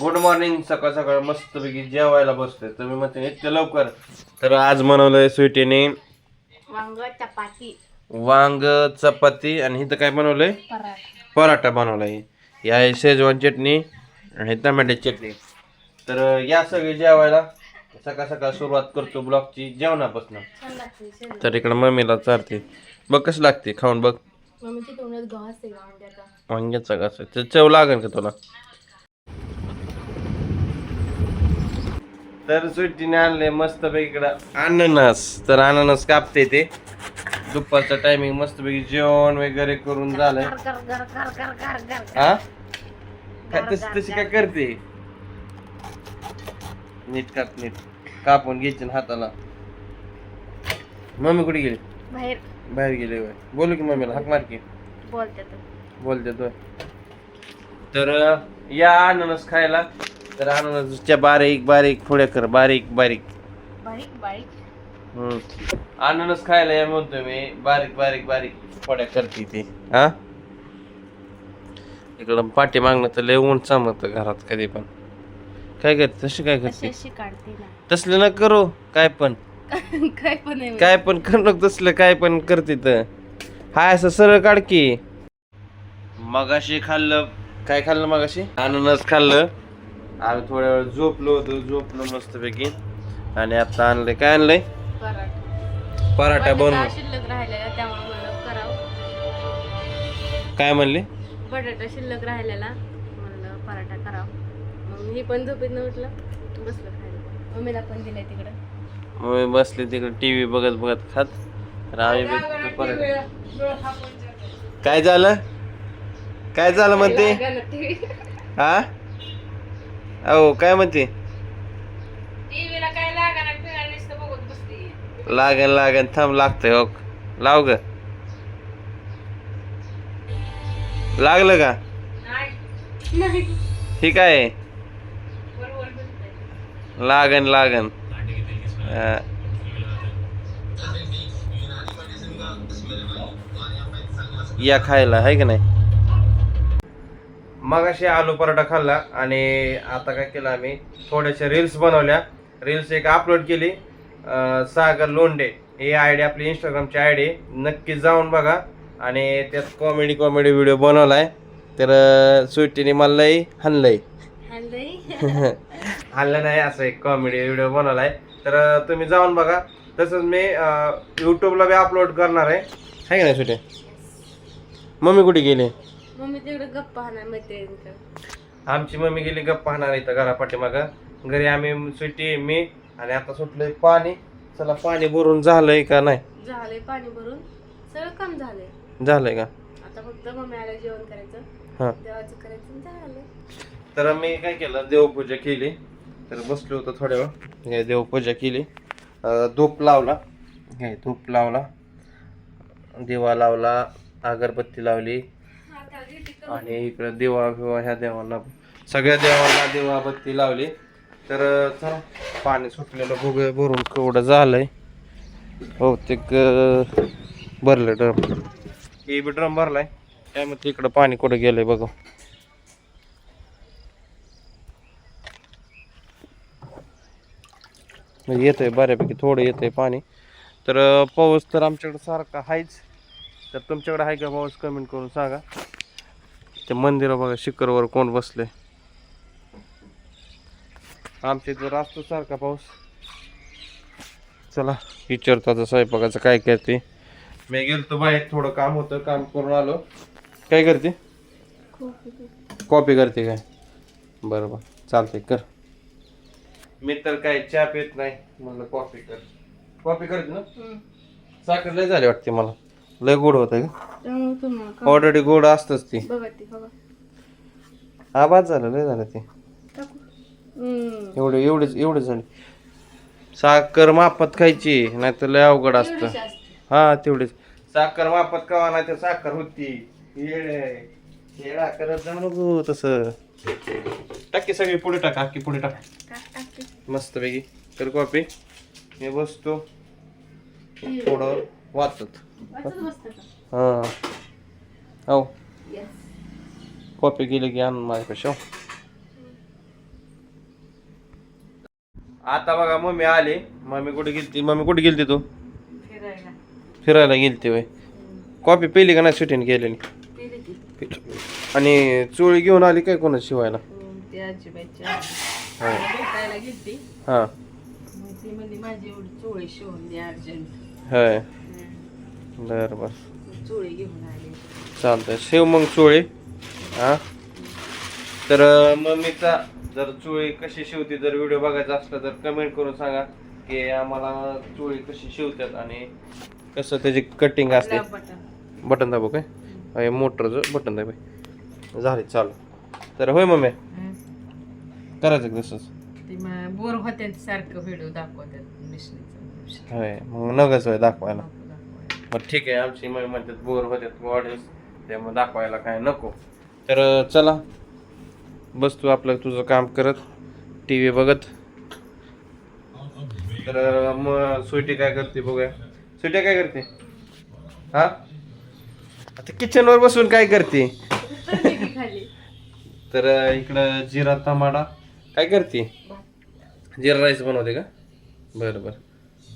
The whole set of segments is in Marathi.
गुड मॉर्निंग सकाळ सकाळ मस्तपैकी जेवायला बसतोय. तुम्ही म्हणते इतक्या लवकर. तर आज बनवलंय स्वीटीने वांग चपाती. वांग चपाती आणि इथं काय बनवलंय? पराठा. पराठा बनवलाय. आहे शेजवान चटणी आणि टमाट्याची चटणी. तर या सगळे जेवायला सकाळ सकाळ सुरुवात करतो ब्लॉगची जेवणापासून. तर इकडं मम्मीला चारते. बघ कसं लागते खाऊन बघ. घास वांग्याचा? ते चव लागेल का तुला? तर सुट्टीने आणले मस्तपैकी इकडं अननस. तर अननस कापते ते. दुपारचा टायमिंग मस्तपैकी जेवण वगैरे करून झालंय. हा? काय तशी तशी काय करते? नीट काप नीट. कापून घ्यायची ना हाताला. मम्मी कुठे गेली? बाहेर. बाहेर गेले होय. बोलू की मम्मीला हाक मार की. बोलते तर बोलते तो. तर या अननस खायला तर अननसच्या बारीक बारीक फोड्या कर बारीक बारीक. बारीक बारीक. हम्म. अननस खायला या म्हणतोय मी. बारीक बारीक बारीक. फोड्या करते ती. हा? इकडं पाठी मागणं तर लय ऊन चामत घरात कधी पण. काय करते? तशी काय अशी करते अशी काढते ना. तसलं ना करू. काय पण. काय पण आहे काय पण कर नको तसलं काय पण करते तर. हाय असं सरळ काढ की. मगाशी खाल्लं. काय खाल्लं मगाशी? अननस खाल्लं. आम्ही थोड्या वेळ झोपलो होतो झोपलो मस्तपैकी आणि आता आणलंय काय आणलंय? पराठा. बनवून. शिल्लक राहिलेला त्यामुळे म्हणलं करावं. काय म्हणले? बटाटा शिल्लक राहिलेला म्हणलं पराठा करावं. मग मी पण झोपेत न उठलं बसलं खायला मम्मीला पण दिलंय तिकडं. मी बसले तिकडे टीव्ही बघत बघत खात. तर आम्ही बी पराठा. काय झालं? काय झालं म्हणते हा अहो काय म्हणते? टीव्हीला काय लागाना पिळा नुसतं बघत बसते. लागन लागन थांब लागतंय हो. लाव ग. लागलं का? नाही. हे काय आहे? बरोबर बोलतंय. लागन लागन. या खायला आहे का नाही? मग अशी आलू पराठा खाल्ला आणि आता काय केलं आम्ही? थोड्याशा रील्स बनवल्या. रील्स एक अपलोड केली. सागर लोंडे ही आय डी आपली इंस्टाग्रामची आय डी नक्की जाऊन बघा. आणि त्यात कॉमेडी कॉमेडी व्हिडिओ बनवलाय. तर स्वीटीने मला लई हाणलंय. हॅलो आणलं नाही असं एक कॉमेडी व्हिडिओ बनवलाय. तर तुम्ही जाऊन बघा. तसंच मी यूट्यूबला बी अपलोड करणार आहे. आहे का नाही सुटे मम्मी कुठे गेली? मम्मी तिकडे गप्पा हाणार मैत्रिणीकडे आमची मम्मी गेली गप्पा पाहणार इथं घरा पाठीमागं घरी आम्ही सुट्टी मी आणि आता सुटलंय पाणी. चला पाणी भरून झालंय का नाही? झालंय पाणी भरून. सगळं काम झालंय. झालंय का? आता फक्त मम्मी आल्या जेवण करायचं. हां. देवाचं करायचं आणि झालं तर मी काय केलं देवपूजा केली. तर बसलो होतो थोड्या वेळ हे देवपूजा केली. अं, धूप लावला. हे धूप लावला. दिवा लावला. अगरबत्ती लावली. आणि इकडं दिवा बिवा ह्या देवांना सगळ्या देवांना दिवा बत्ती लावली. तर चला पाणी सुटलेलं भोग भरून केवढं झालंय. बहुतेक भरलं ड्रम. हे बी ड्रम भरलाय. म्हणते इकडं पाणी कुठं गेलंय बघा. म्हणजे आहे बऱ्यापैकी थोडं येतंय पाणी. तर पाऊस तर आमच्याकडे सारखा आहेच तर तुमच्याकडे आहे का पाऊस? कमेंट करून सांगा. ते मंदिरा बघा शिखरवर कोण बसले. आमच्या इथं असतो सारखा पाऊस. चला विचारतो आता स्वयंपाकाचं काय काय ते मी गेलतो बाहेर थोडं काम होतं काम करून आलो. काय करते? कॉपी करते. काय? बरोबर चालते कर. मी तर काय चहा पित नाही म्हणलं कॉफी कर. कॉफी करते ना? साखर लय झाली वाटते मला. लय गोड होतं तुम्हाला ऑलरेडी गोड असतच ती. हा बाद झालं लय झालं ते. एवढे एवढेच एवढे झाले. साखर मापात खायची नाही तर लय अवघड असतं. हा तेवढेच. साखर मापात कवा नाही तर साखर होती. येडे येडा करत जाऊ नको तसं. टाकी सगळी पुढे टाक अख्खी पुढे टाक. मस्त पैकी तर कॉपी मी बसतो. थोडं. वाचत? हा. हो. कॉपी केली की आण माझ्यापाशी हो आता बघा मम्मी आले. मम्मी कुठे गेलती? मम्मी कुठे गेलती तू? फिरायला. फिरायला गेलती वय कॉफी पिली का नाही सुटीने पिली. आणि चोळी घेऊन आली काय कोणा शिवायला? हा गेलती. हा. बर बर. चोळी घेऊन आली. चालतंय. शेव मग चोळी. हा? तर मम्मीचा जर चोळी कशी शिवते जर व्हिडिओ बघायचा असला तर कमेंट करून सांगा की आम्हाला चोळी कशी शिवतात आणि कसं त्याची कटिंग असते. बटन दाबू काय? हे मोटरचं बटन दाबे झाले चालू. तर होय मम्मी? करायचं तसंच? बोर होत्या सारखं व्हिडिओ दाखवतात होय मग नगच होय दाखवायला. मग ठीक आहे आमची मग म्हणतात बोर होतात ऑडियन्स त्यामुळे दाखवायला काय नको. तर चला. बस तू आपलं तुझं काम करत टी व्ही बघत. तर मग स्वीटी काय करते बघूया. स्वीटी काय करते? हा? आता किचनवर बसून काय करते? तर इकडं जिरा टमाटा. काय करते? जिरा राईस बनवते का? बरं बरं.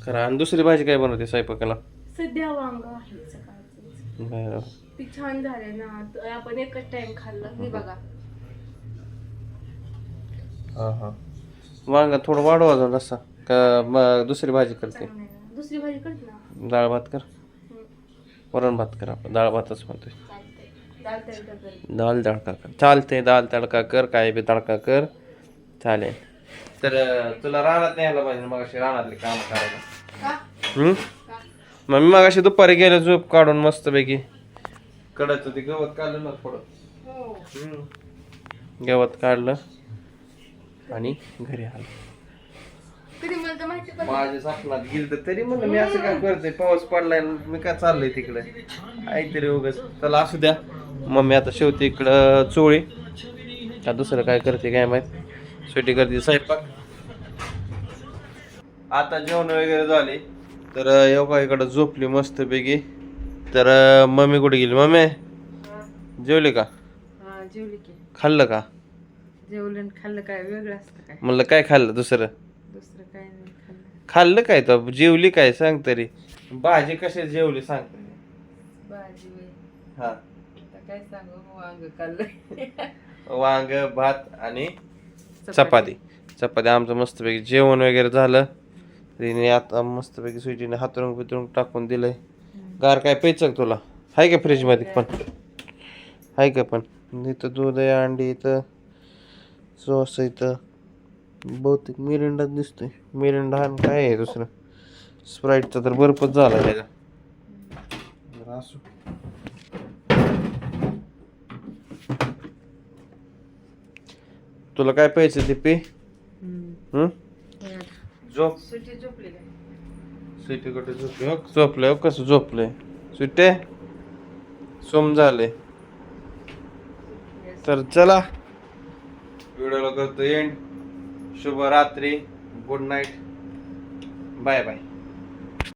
खरं आणि दुसरी भाजी काय बनवते स्वयंपाकाला सध्या वांग आहे सकाळचं. बरं. ती छान झाले ना. आपण एकच टाइम खाल्लं. हे बघा. हा हा. वांगा थोडं वाढवा अजून रस्सा का म- दुसरी भाजी करते. चांगलं आहे ना. दुसरी भाजी करत ना. डाळ भात कर. हम्म. वरण भात कर आपण. डाळ भातच म्हणतोय. चालतंय. दाल तडका कर. दाल तडका कर. चालते दाल तडका कर. काय बी तडका कर. चालेल. तर अं, तुला रानात न्यायला पाहिजे मग अशी रानातली काम करायला. का? हम्म? मग मी मग अशी दुपारी गेलो झोप काढून मस्तपैकी. कडायचं ते गवत काढलं ना थोडं. हो. हम्म. गवत काढलं आणि घरी आलो. कधी मला तर माहिती पण माझ्या स्वप्नात गेलं तर तरी म्हणलं मी असं काय करते पाऊस पडलाय न मी काय चाललंय तिकडे? काहीतरी उगाच. चला असू द्या. मम्मी आता शेवटी इकडं चोळी. का दुसरं काय करते काय माहीत. शेवटी करते स्वयंपाक. आता जेवण वगैरे झाले. तर योगा इकडं झोपली मस्त पैकी तर मम्मी कुठे गेली? मम्मी? जेवली का? हा, जेवली की. खाल्लं का? जेवलं खाल्लं काय? वेगळं असतं काय? म्हणलं काय खाल्लं दुसरं? दुसरं काय नाही खाल्लं. खाल्लं काय तर जेवली काय? सांग तरी. भाजी कशी जेवली सांग तरी. भाजी वय हा. आता काय सांगू? वांग खाल्लं वांग भात आणि चपाती. चपाती आमचं मस्तपैकी जेवण वगैरे झालं. तिने आता मस्तपैकी स्वीटीने हातरून बितरून टाकून दिलंय. गार काय प्यायचं का तुला? आहे का फ्रीजमध्ये पण? आहे का पण? इथं दूध आहे अंडी इथं सॉस इथं. बहुतेक मिरिंडा दिसतोय. मिरिंडा आणि काय आहे दुसरं? स्प्राईटचा तर बर्फच झाला बरं असू. तुला काय प्यायचं ते पे हम्म? झोप. स्वीटी कुठे झोपले? हो झोपले हो कसं झोपले स्वीटे सोम झाले. तर चला. व्हिडिओला करतो एंड शुभ रात्री गुड नाईट बाय बाय